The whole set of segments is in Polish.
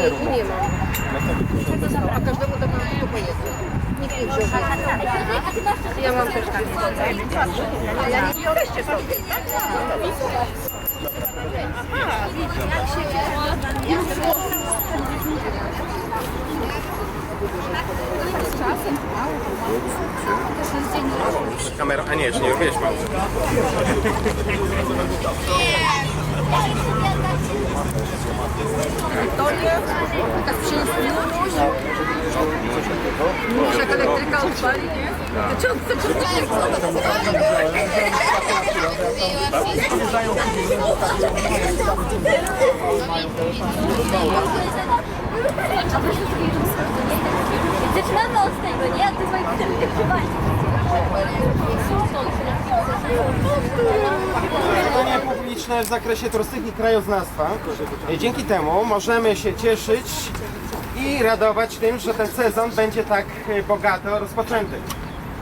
Nie, nie ma. A każdemu to mam tylko po jednym. Nikt nie wziął więcej. Ja mam też tak. A ja nie jesteście sobie. Kamera, a nie, czy nie wiesz mam. Tak przyjść Muszę jak elektryka odpali, nie? To ciąg, to ciąg. Zaczynamy od tego, nie? Ty. Badania publiczne w zakresie turystyki krajoznawstwa. Dzięki temu możemy się cieszyć i radować tym, że ten sezon będzie tak e, bogato rozpoczęty.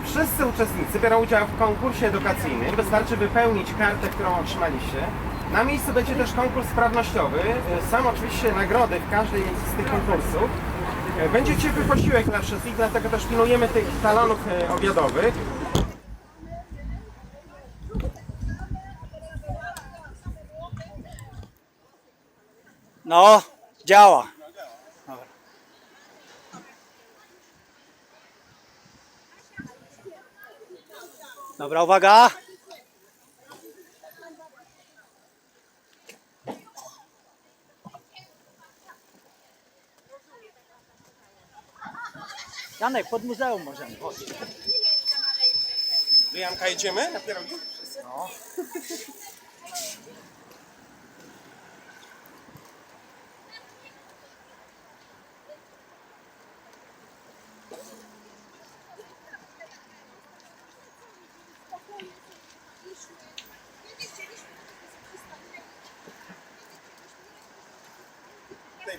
Wszyscy uczestnicy biorą udział w konkursie edukacyjnym. Wystarczy wypełnić kartę, którą otrzymaliście. Na miejscu będzie też konkurs sprawnościowy. E, Są oczywiście nagrody w każdej z tych konkursów. E, Będzie ciepły posiłek dla wszystkich, dlatego też pilnujemy tych talonów e, obiadowych. No, działa. Dobra. Dobra, uwaga. Janek, pod muzeum możemy. Chodź. Do Janka jedziemy na pierogi?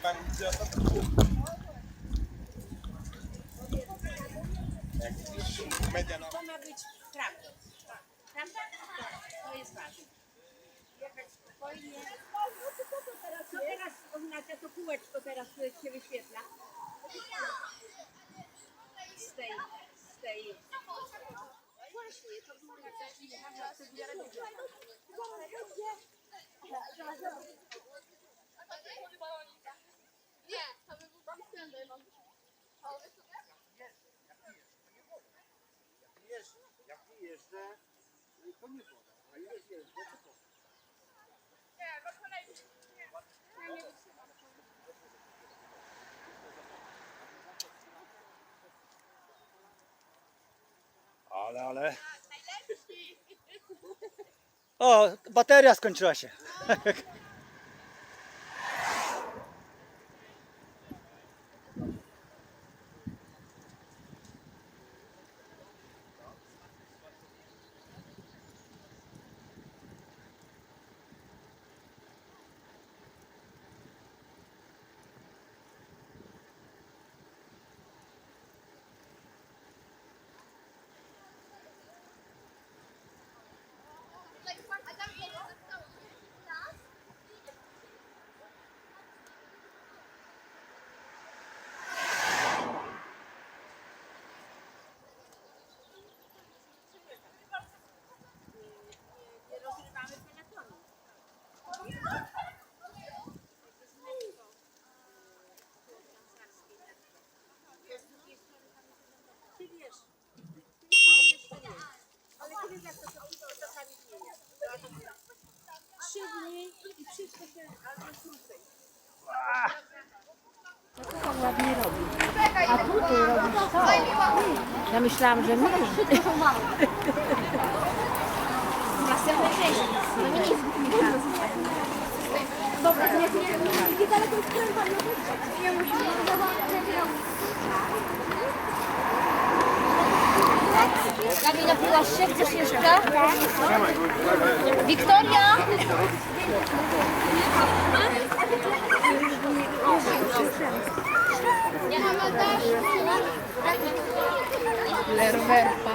Pan idiota. Jak To ma być prawdą. Prawda? To jest ważne. Jechać spokojnie. Co teraz oznacza to kółeczko teraz, które się wyświetla? Z tej, z tej... Właśnie, to było na Nie, to by był pan Stender. Jak jeżdżę, to nie woda, a jak jeżdżę, to woda. Nie, bo kolej... Nie, nie, nie. Ale, ale. O, bateria skończyła się. A tam jedzie zostało. Raz. Nie rozrywamy peletonu. Ty wiesz, ty jeszcze nie. Ale ty wiesz, jak to się czasami zmienia. Trzy dni i wszystko się albo krócej. Ja myślałam, że my. Gabi, napiłaś się? Chcesz jeszcze? Wiktoria! Lerwerpa.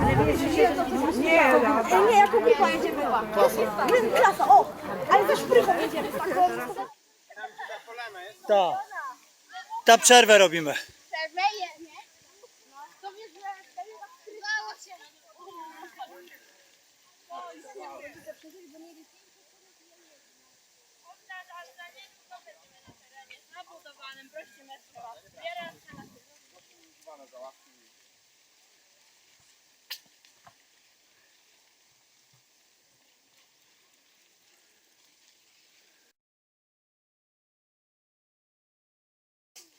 Ale wiesz, że nie, nie, jako grupa jedziemy. Klasa. Klasa, o! Ale ze szprychą jedziemy. Ta. Ta przerwę robimy.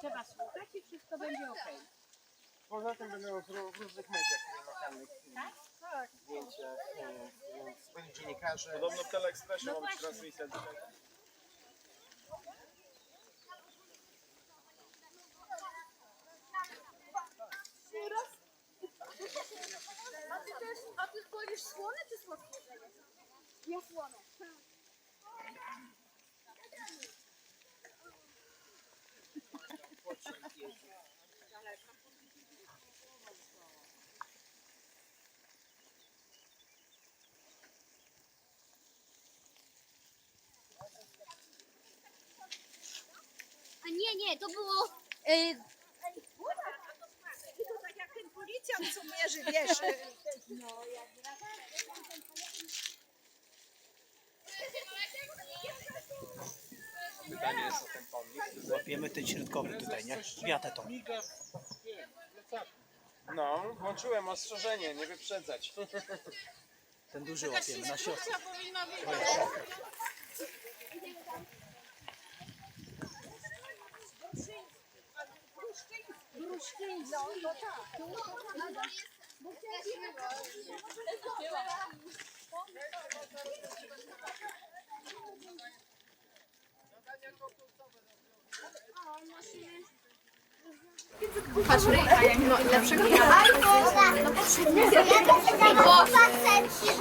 Trzeba słuchać i wszystko będzie okej. Poza tym będą w, w różnych mediach lokalnych zdjęcia, e, więc byli dziennikarze. Podobno w Teleekspresie ma być transmisja dzisiaj. A ty też, a ty wolisz słone czy słodkie? Ja słone. A nie, nie, to było... y, To tak jak ten policjant, co mierzy, wiesz. Pytanie jest o ten pomnik. Łapiemy ten środkowy tutaj, nie? Wiatę to. No, włączyłem ostrzeżenie, nie wyprzedzać. Ten duży łapiemy na środku.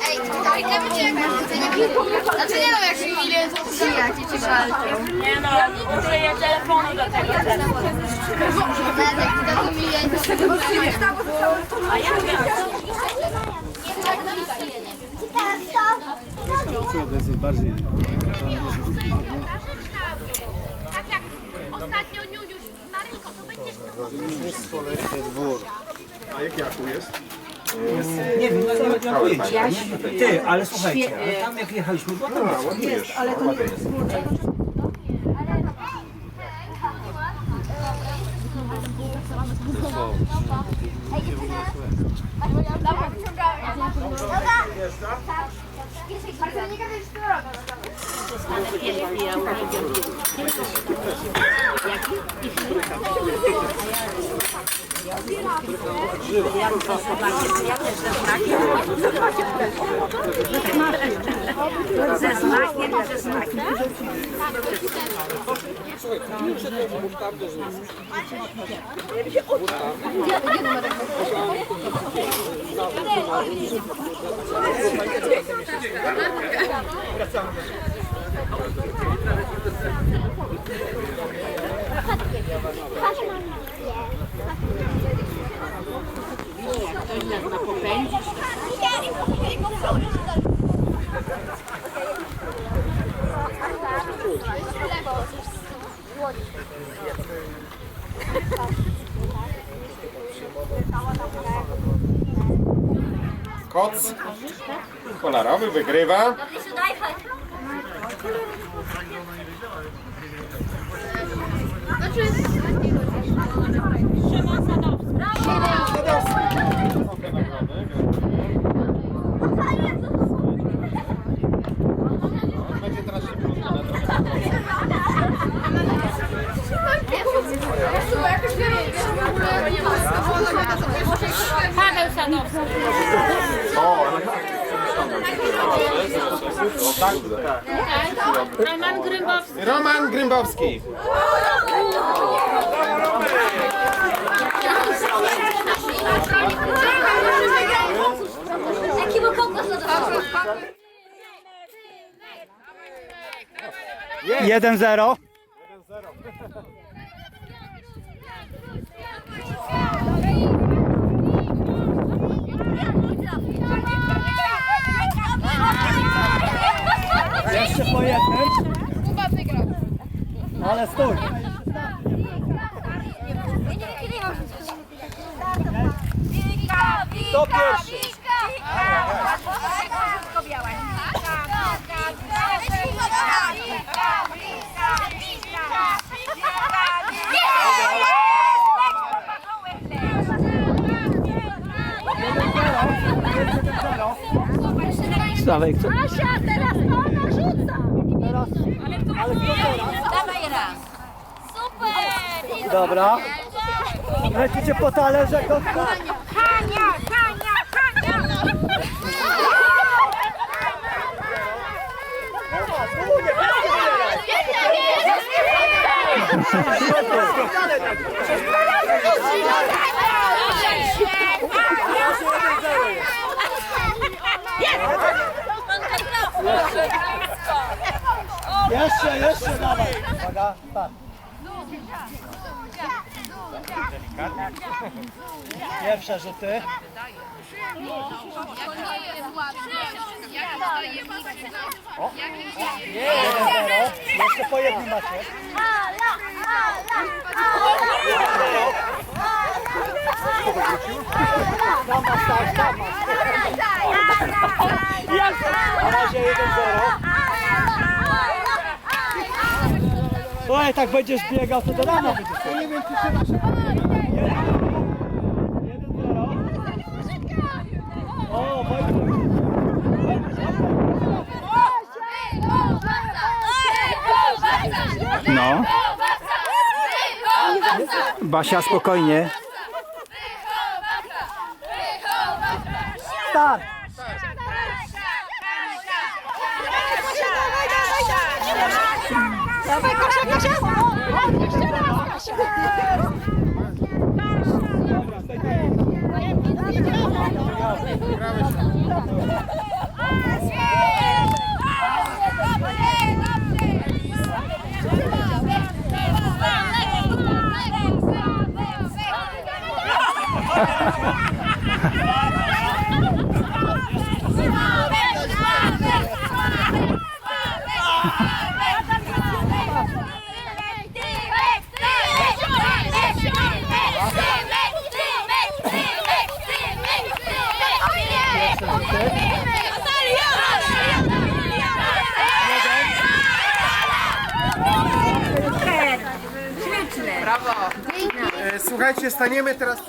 Ej, to ile będzie jak Znaczy nie wiem, jak się ile to przyjaciół ci walczą. Nie no, użyję telefonu do tego teraz. A jak Tak jak ostatnio Niuniuś na rynku, to będziesz Nie wiem, no nie mam pojęcia. nie? Ty, ale słuchajcie, ale tam jak jechaliśmy, było tam jest, ale to nie Koc kolorowy wygrywa. Będzie teraz się Jakoś nie Koc kolarowy wygrywa. Wiem, w ogóle nie ma Paweł Sadowski. Roman Grybowski. Roman Grymbowski. Jaki był konkurs na 1-0. Jeszcze po jednym. Ale stój. Kto pierwszy? Dawaj, kto? Asia, teraz ona rzuca! Dawaj raz. Super! Dobra. Lecicie po talerze, kotku? Hania, Hania, Hania. Jeszcze, jeszcze dawaj. Uwaga, tak. Pierwsze rzuty. Jeden zero. Jeszcze po jednym macie. Tam masz, tak, tam masz. Na razie 1-0. Słuchaj, tak będziesz biegał, to do rana będziesz. Ja nie wiem, czy się nasze... 1-0. O, Wojtek. No. Basia, spokojnie. Start. Dawaj, Kasia, Kasia! O, jeszcze raz, Kasia! E, Słuchajcie, staniemy teraz...